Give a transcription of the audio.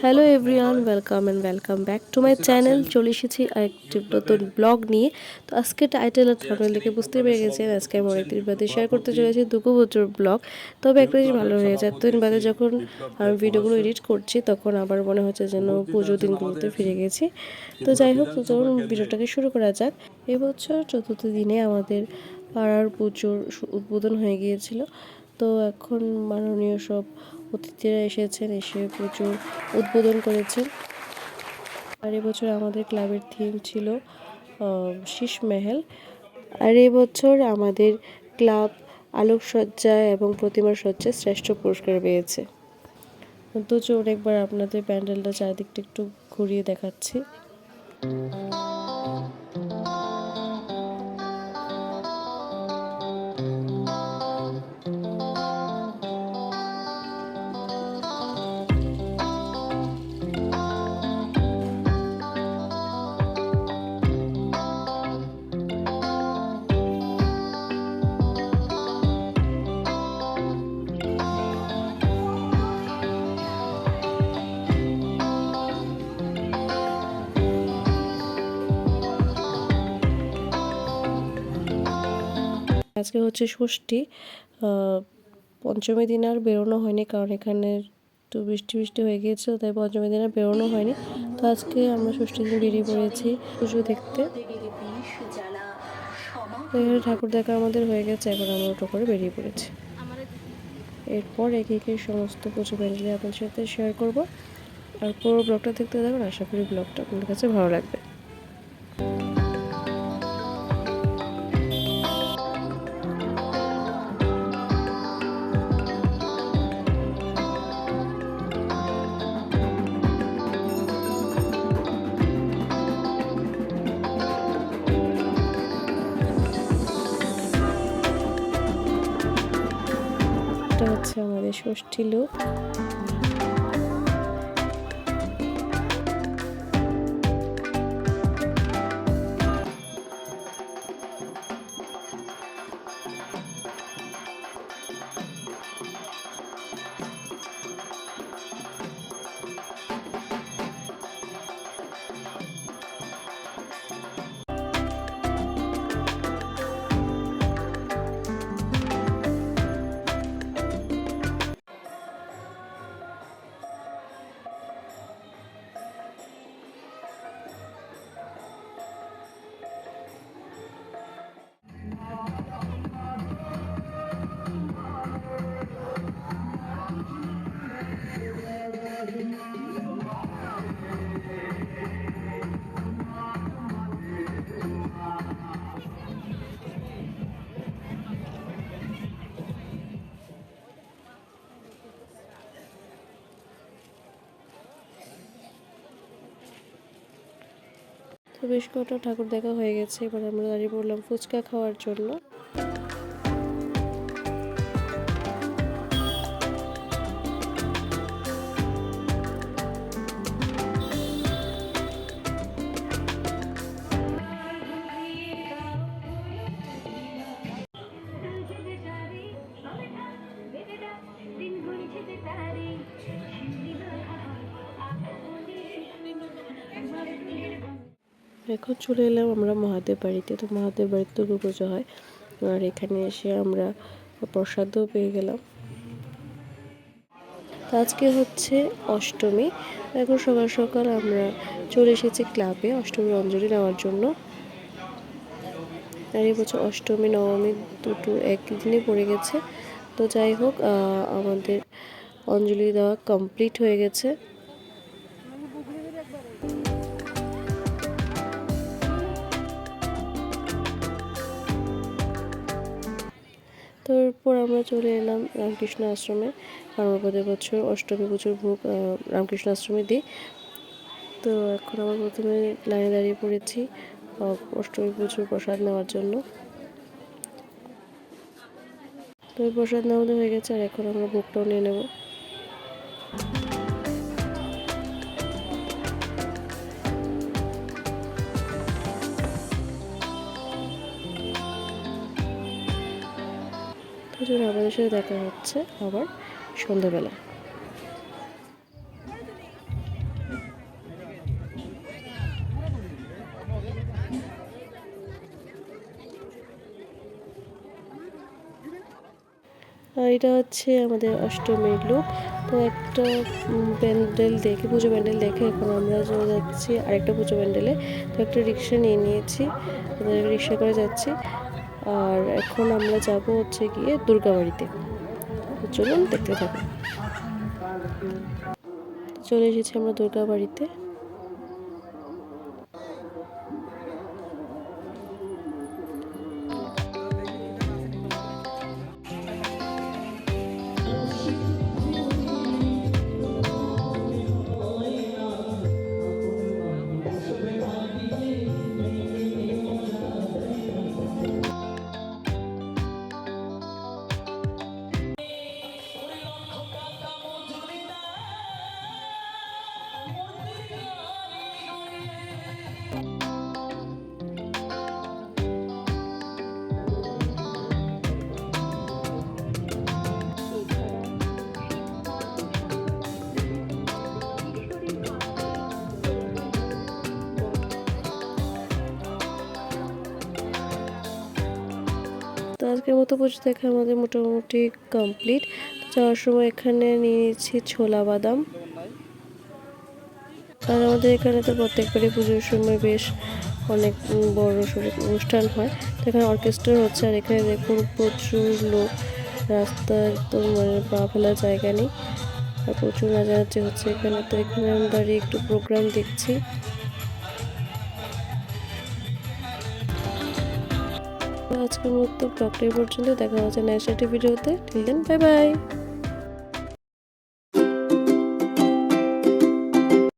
Hello everyone welcome and welcome back to my channel চলে এসেছি একটি নতুন ব্লগ নিয়ে। তো আজকে টাইটেল আর থামেল দেখে বুঝতে পেরে গেছেন। আজকে আমি অনেকদিন বাদে শেয়ার করতে চলেছি দুঃখ বছর ব্লগ তবে একটা জিনিস ভালো হয়ে হয়েছে এতদিন বাদে যখন আমি ভিডিওগুলো এডিট করছি তখন আবার মনে হচ্ছে যেন পুজো দিনগুলোতে ফিরে গেছি। তো যাই হোক তখন ভিডিওটাকে শুরু করা যাক। এবছর চতুর্থ দিনে আমাদের পাড়ার পুজোর উদ্বোধন হয়ে গিয়েছিল। তো এখন মাননীয় সব অতিথিরা এসেছেন, এসে প্রচুর উদ্বোধন করেছেন। আর এবছর আমাদের ক্লাবের থিম ছিল শীষ মেহেল। আর এবছর আমাদের ক্লাব আলোকসজ্জা এবং প্রতিমা সজ্জায় শ্রেষ্ঠ পুরস্কার পেয়েছে। তো চোর একবার আপনাদের প্যান্ডেলটা চারিদিকটা একটু ঘুরিয়ে দেখাচ্ছি। আজকে হচ্ছে ষষ্ঠী পঞ্চমী দিন আর বেরোনো হয়নি কারণ এখানে একটু বৃষ্টি বৃষ্টি হয়ে গিয়েছিল তাই পঞ্চমী দিন আর বেরোনো হয়নি। তো আজকে আমরা ষষ্ঠী দিন বেরিয়ে পড়েছি পুজো দেখতে। এখানে ঠাকুর দেখা আমাদের হয়ে গেছে এখন আমরা ওটো করে বেরিয়ে পড়েছি। এরপর একে একে সমস্ত পুজো প্যান্ডেলে আপনাদের সাথে শেয়ার করব। আর পুরো ব্লগটা দেখতে থাকুন, আশা করি ব্লগটা আপনাদের কাছে ভালো লাগবে। আমাদের ষষ্ঠী লোক। তো বেশ কটা ঠাকুর দেখা হয়ে গেছে। এবার আমরা দাঁড়িয়ে পড়লাম ফুচকা খাওয়ার জন্য। এখন চলে এলাম আমরা মহাদেব বাড়িতে। তো মহাদেব বাড়িতে দুর্গা পুজো হয়। আর এখানে এসে আমরা প্রসাদও পেয়ে গেলাম। আজকে হচ্ছে অষ্টমী। এখন সকাল সকাল আমরা চলে এসেছি ক্লাবে অষ্টমীর অঞ্জলি নেওয়ার জন্য। আর এই বছর অষ্টমী, নবমী দুটো একদিনই পড়ে গেছে। তো যাই হোক আমাদের অঞ্জলি দেওয়া কমপ্লিট হয়ে গেছে। তো এরপর আমরা চলে এলাম রামকৃষ্ণ আশ্রমে আমরা প্রতি বছর, অষ্টমী পুজোর ভোগ রামকৃষ্ণ আশ্রমে দিই তো এখন আমরা প্রথমে লাইনে দাঁড়িয়ে পড়েছি অষ্টমী পুজোর প্রসাদ নেওয়ার জন্য। তো প্রসাদ নেওয়া হয়ে গেছে, আর এখন আমরা ভোগটাও নিয়ে নেব। পুজোর আমাদের সাথে দেখা হচ্ছে আবার সন্ধ্যাবেলা। এটা হচ্ছে আমাদের অষ্টমীর লোক। তো একটা প্যান্ডেল দেখে, পুজো প্যান্ডেল দেখে এখন আমরা চলে যাচ্ছি আরেকটা পুজো প্যান্ডেলে। তো একটা রিক্সা নিয়ে নিয়েছি। রিক্সা করে যাচ্ছি। আর এখন আমরা যাব হচ্ছে গিয়ে দুর্গা বাড়িতে চলুন দেখতে থাকুন। চলে এসেছি আমরা দুর্গাবাড়িতে। তো আজকের মতো পুজো দেখা আমাদের মোটামুটি কমপ্লিট যাওয়ার সময় এখানে নিয়েছি ছোলা বাদাম। আর আমাদের এখানে তো প্রত্যেকবারই পুজোর সময় বেশ অনেক বড় অনুষ্ঠান হয়। তো এখানে অর্কেস্ট্রা হচ্ছে আর এখানে দেখুন প্রচুর লোক। রাস্তায় তো মানে পা ফেলার জায়গা নেই। আর প্রচুর নাচানাচি হচ্ছে এখানে। তো এখানে আমি দাঁড়িয়ে একটু প্রোগ্রাম দেখছি। আজকের মতো ব্লগটা পর্যন্ত দেখা হচ্ছে নেক্সট একটি ভিডিওতে। Till then bye bye